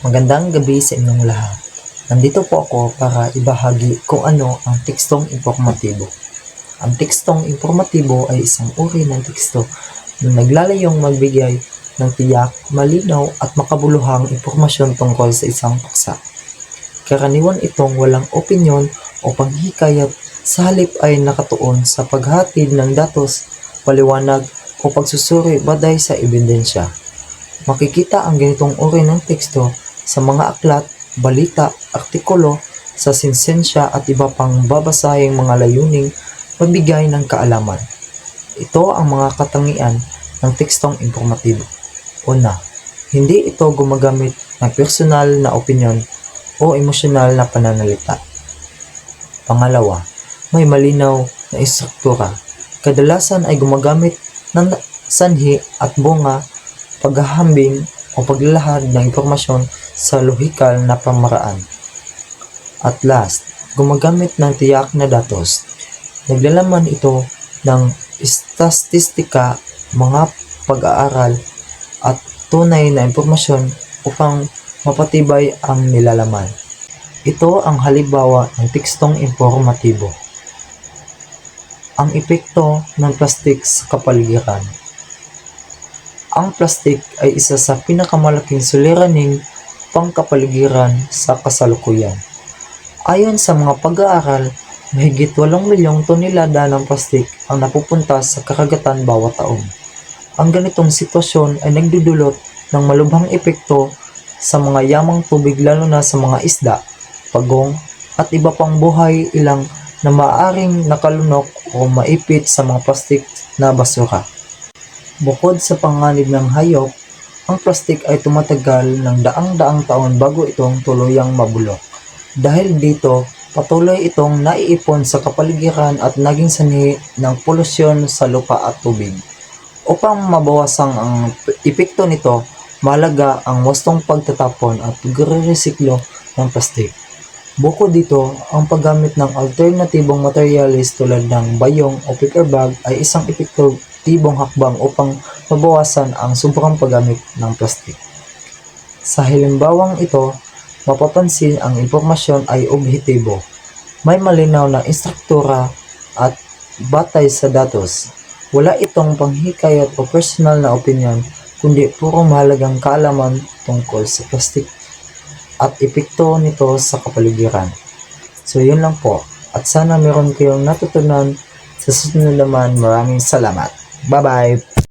Magandang gabi sa inyong lahat. Nandito po ako para ibahagi kung ano ang tekstong informatibo. Ang tekstong informatibo ay isang uri ng teksto na naglalayong magbigay ng tiyak, malinaw at makabuluhang impormasyon tungkol sa isang paksa. Karaniwan itong walang opinyon o panghikayat sa halip ay nakatuon sa paghatid ng datos, paliwanag o pagsusuri baday sa ebidensya. Makikita ang ganitong uri ng teksto sa mga aklat, balita, artikulo, sa sinsensya at iba pang babasahing mga layuning magbigay ng kaalaman. Ito ang mga katangian ng tekstong informatibo. Una, hindi ito gumagamit ng personal na opinyon o emosyonal na pananalita. Pangalawa, may malinaw na istruktura. Kadalasan ay gumagamit ng sanhi at bunga, paghahambing o paglalahad ng impormasyon sa lohikal na pamaraan. At last, gumagamit ng tiyak na datos. Naglalaman ito ng statistika, mga pag-aaral at tunay na impormasyon upang mapatibay ang nilalaman. Ito ang halimbawa ng tekstong informatibo. Ang epekto ng plastik sa kapaligiran. Ang plastik ay isa sa pinakamalaking suliraning pangkapaligiran sa kasalukuyan. Ayon sa mga pag-aaral, mahigit 8 milyong tonelada ng plastik ang napupunta sa karagatan bawat taon. Ang ganitong sitwasyon ay nagdudulot ng malubhang epekto sa mga yamang tubig lalo na sa mga isda, pagong, at iba pang buhay ilang na maaaring nakalunok o maipit sa mga plastik na basura. Bukod sa panganib ng hayop, ang plastik ay tumatagal ng daang-daang taon bago itong tuluyang mabulok. Dahil dito, patuloy itong naiipon sa kapaligiran at naging sanhi ng polusyon sa lupa at tubig. Upang mabawasan ang epekto nito, malaga ang wastong pagtatapon at pagre-resiklo ng plastik. Bukod dito, ang paggamit ng alternatibong materialis tulad ng bayong o paper bag ay isang epektibong hakbang upang mabawasan ang sobrang paggamit ng plastik. Sa halimbawang ito, mapapansin ang impormasyon ay objektibo. May malinaw na instruktura at batay sa datos. Wala itong panghikayat o personal na opinion, kundi puro mahalagang kaalaman tungkol sa plastik at epekto nito sa kapaligiran. So yun lang po. At sana meron kayong natutunan sa susunod naman. Maraming salamat. Bye-bye!